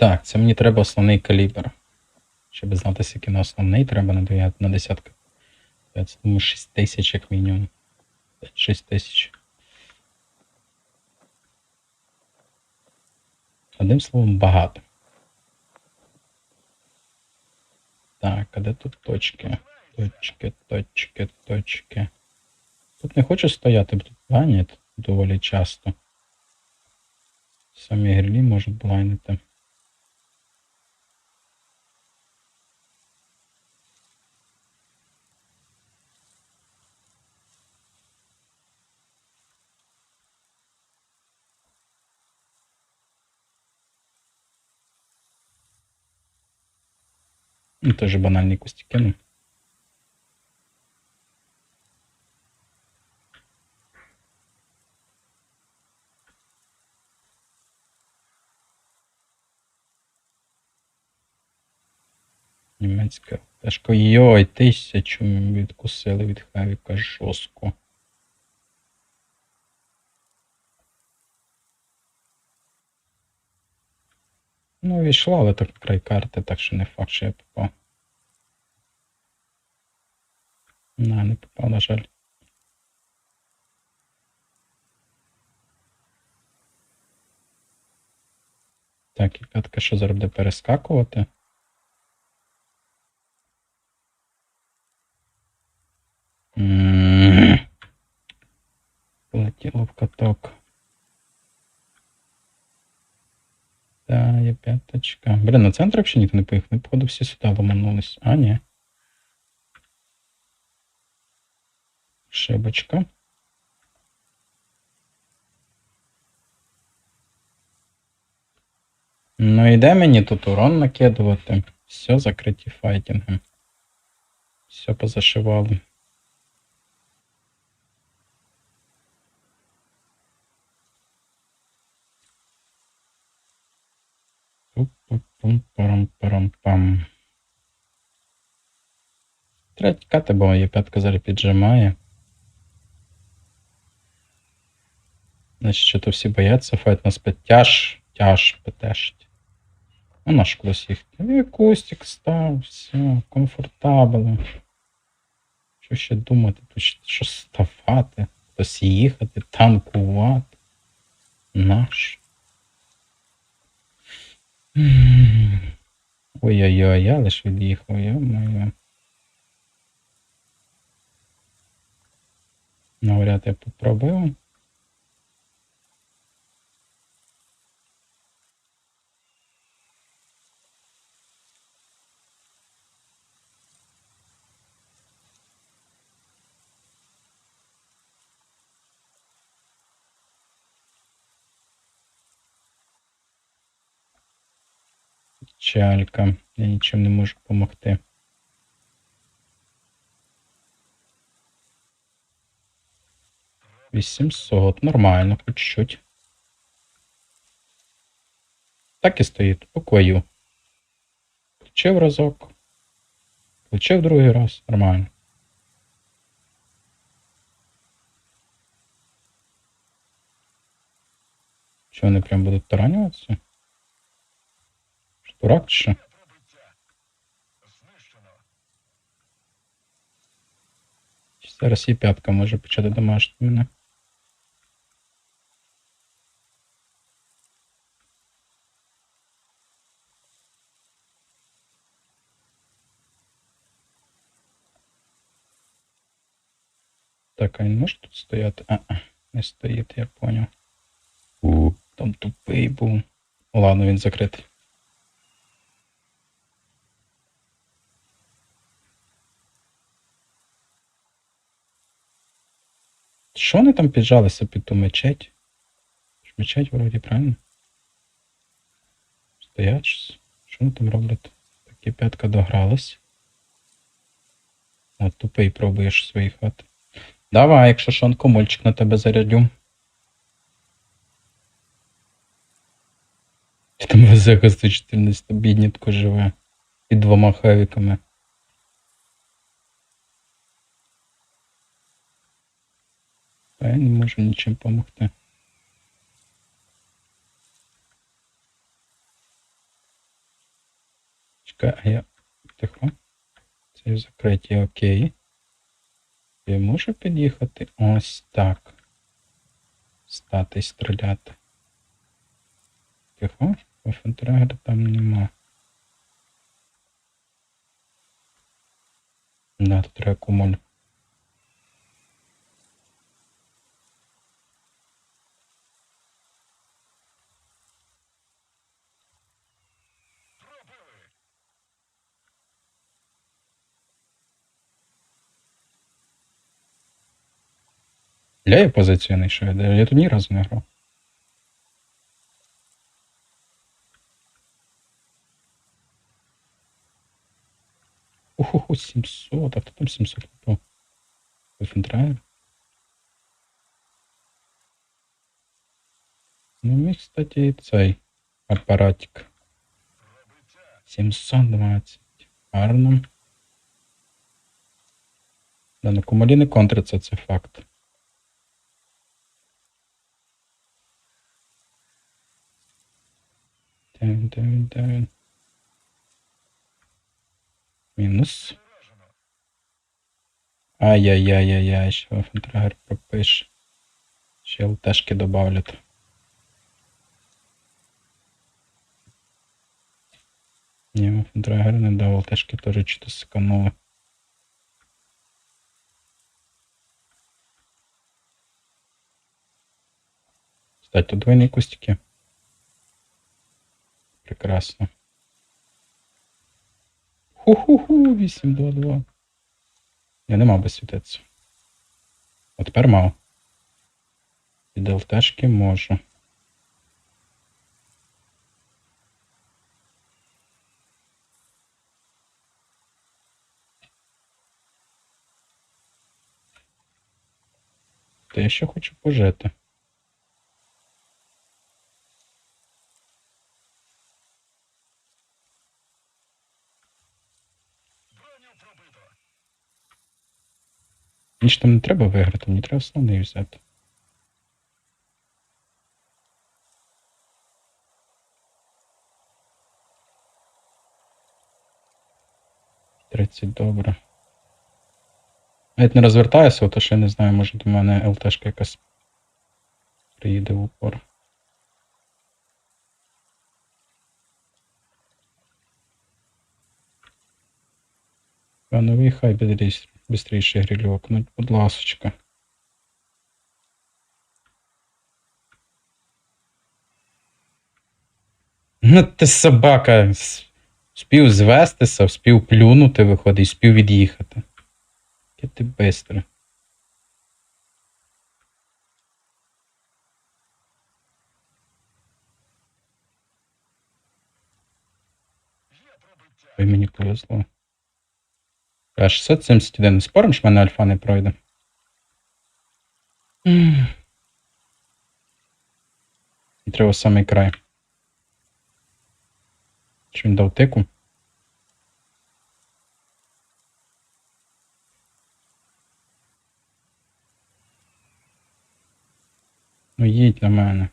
Так, це мені треба основний калібр. Щоб знати, скільки на основний, треба на, на десятку. Це думаю, 6 тисяч як мінімум. 6 тисяч. Одним словом, багато. Так, а де тут точки? Точки, точки, точки. Тут не хочу стояти, бо тут банять доволі часто. Самі грилі можуть блайнити. Ну, теж банальні кусті кину. Німецька пташка. Йой, тисячу відкусили від Хавіка жорстко. Ну, війшла, але так край карти, так що не факт, що я попав. Не, не попав, на жаль. Так, і катка що зараз перескакувати. Та, є п'яточка. Блін, на центр взагалі ніхто не поїхав. Не походу всі сюди ломанулись. А, ні. Шибочка. Ну іде мені тут урон накидувати. Все закриті файтингом. Все позашивали. Пум-пум-парам-парам-пам. Треба тікати, бо є п'ятка зараз піджимає. Значить, що то всі бояться, файт нас тяж, тяж ПТшить. Ну, наш клас їх. І кустик став, все, комфортабельно. Що ще думати? Тут що ставати, хтось їхати, танкувати. Наш. Ой-ой-ой, я лиш від'їхав, я моє. Навряд я попробую. Чалька. Я нічим не можу допомогти. Вісімсот. Нормально, хоч чуть. Так і стоїть, покою. Включив разок. Включив другий раз. Нормально. Що вони прям будуть таранюватися? Дурак чи Зараз і п'ятка може почати домашити мене. Так, а він може тут стояти? А, а, не стоїть, я поняв. У, там тупий був. Ладно, він закритий. Що вони там піджалися під ту мечеть? Мечеть вроді, правильно? Стоять щось. Що вони там роблять? Такі п'ятка догралась. А тупий пробуєш свої хати. Давай, якщо що, комольчик на тебе зарядю. Там Вазека 114 біднітко живе. Під двома хавіками. А я не можу нічим допомогти. Чекай, а я. Тихо. Це закриті, окей. Я можу під'їхати ось так. Стати стріляти. Тихо, Офентрегер там нема. Да, тут треба кумуль. Ля я позицію не йшов, я тут ні разу не грав. Уху, 700, а хто там 700 попав? Фентрайер? Ну, міг, кстати, і цей апаратик. 720. Гарно. Да, ну кумалі контриться, це факт. Дев'ять, дев'ять, дев'ять. Мінус. Ай-яй-яй-яй-яй, ще фентрагер пропише. Ще ЛТшки добавлять. Ні, фентрагер не дав, ЛТшки теж чисто сканули. Кстати, тут двойні кустики. Прекрасно. Ху-ху-ху, 8-2-2. Я не мав би світитися. От тепер мав. Від ЛТшки можу. Та я ще хочу пожити. Мені ж там не треба виграти, мені треба основний взяти. Тридцять добре. Навіть не розвертаюся, то ще не знаю, може до мене ЛТшка якась приїде в упор. Пановий хай бистріше, бистріше грильок, ну, будь ласочка. Ну ти собака. Спів звестися, спів плюнути, виходить, спів від'їхати. Яке ти бистре. Ой, мені повезло. А 671 не спорим, що в мене альфа не пройде. Треба самий край. Чи він дав тику? Ну їдь на мене.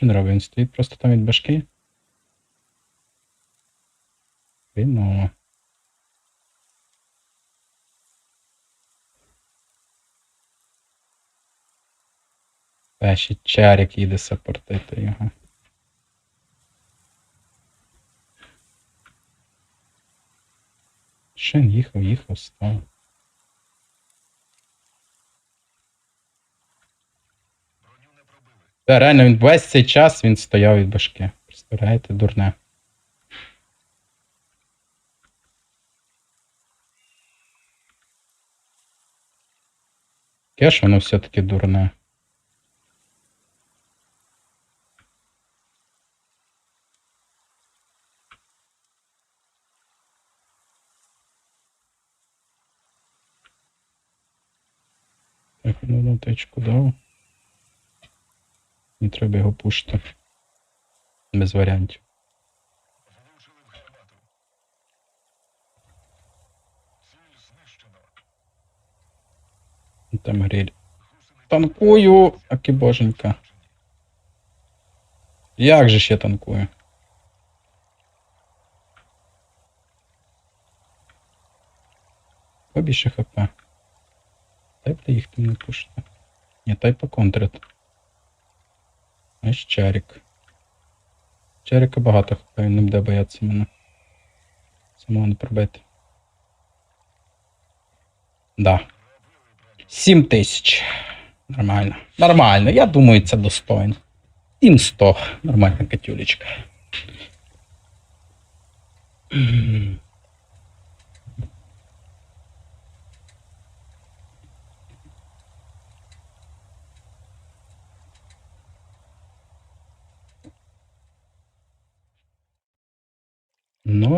Що не робить? Він стоїть просто там від башки? Віно. Та ще чарик їде саппортити його. Він їхав, їхав, став. Та реально він весь цей час він стояв від башки. Представляєте, дурне. Яке ж воно все-таки дурне. Так, ну течку дав. Не треба його пушити. Без варіантів. І Там гриль. Танкую, аки боженька. Як же я танкую? Побільше хп. Дай б їх там не пушити. Ні, тай поконтрить. Ось чарік. Чаріка багато хп, він не буде боятися мене. Самого не пробити. Да. 7 тисяч. Нормально. Нормально, я думаю, це достойно. 700. Нормальна катюлечка.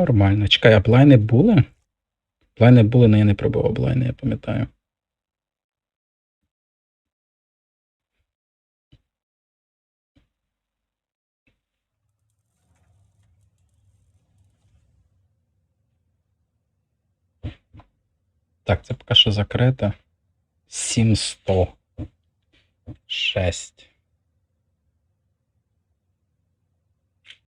Нормально. Чекай, а блайни були? Блайни були, але я не пробував блайни, я пам'ятаю. Так, це поки що закрите. 700. 6.